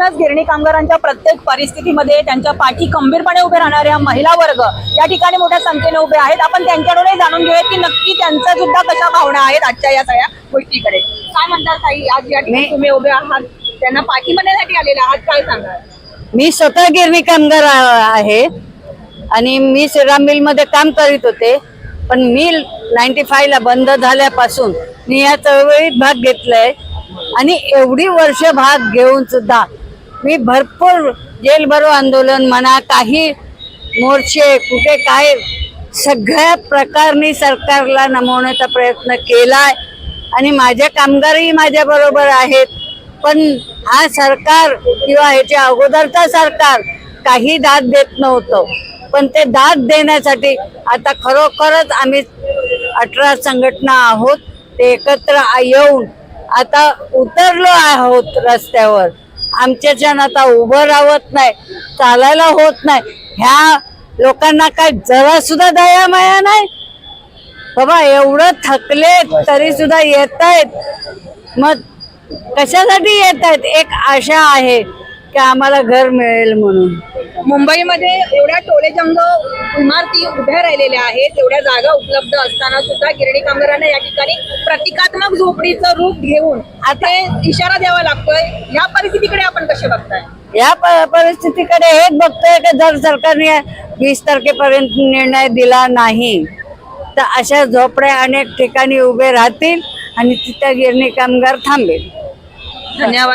म्हणूनच गिरणी कामगारांच्या प्रत्येक परिस्थितीमध्ये त्यांच्या पाठी खंबीरपणे उभे राहणाऱ्या महिला वर्ग या ठिकाणी मोठ्या संख्येने उभे आहेत. आपण त्यांच्याकडूनही जाणून घेऊयात की नक्की त्यांच्या सुद्धा कशा भावना आहेत आजच्या या सगळ्या गोष्टीकडे. काय म्हणतात ताई आज या ठिकाणी मी- तुम्ही उभे आहात? त्यांना पाठी म्हणण्यासाठी आलेले आहात काय सांगा मी स्वतः गिरणी कामगार आहे आणि मी श्रीराम मिलमध्ये काम करीत होते पण मिल नाईन्टी फाय ला बंद झाल्यापासून मी या चळवळीत भाग घेतलाय आणि एवढी वर्ष भाग घेऊन सुद्धा मी भरपूर जेलभरो आंदोलन म्हणा काही मोर्चे कुठे काय सगळ्या प्रकारने सरकारला नमवण्याचा प्रयत्न केलाय. आणि माझ्या कामगारही माझ्या बरोबर आहेत. पण हा सरकार किंवा ह्याच्या अगोदरचा सरकार काही दाद देत नव्हतं. पण ते दाद देण्यासाठी आता खरोखरच आम्ही अठरा संघटना आहोत. ते एकत्र येऊन आता उतरलो आहोत रस्त्यावर. आमच्याच्यानं आता उभं राहत नाही चालायला होत नाही. ह्या लोकांना काय जरा सुद्धा दया माया नाही? बाबा एवढं थकले तरी सुद्धा येत आहेत. मग कशासाठी येत आहेत? एक आशा आहे की आम्हाला घर मिळेल म्हणून. मुंबईमध्ये एवढ्या टोलेजंग इमारती उभ्या राहिलेल्या आहेत एवढ्या जागा उपलब्ध असताना सुद्धा गिरणी कामगारांना या ठिकाणी प्रतिकात्मक झोपडीचं रूप घेऊन आता इशारा द्यावा लागतोय. या परिस्थितीकडे आपण कसे बघताय? या परिस्थितीकडे हेच बघतोय की जर सरकारने वीस तारखेपर्यंत निर्णय दिला नाही तर अशा झोपड्या अनेक ठिकाणी उभे राहतील आणि तिथं गिरणी कामगार थांबेल. धन्यवाद.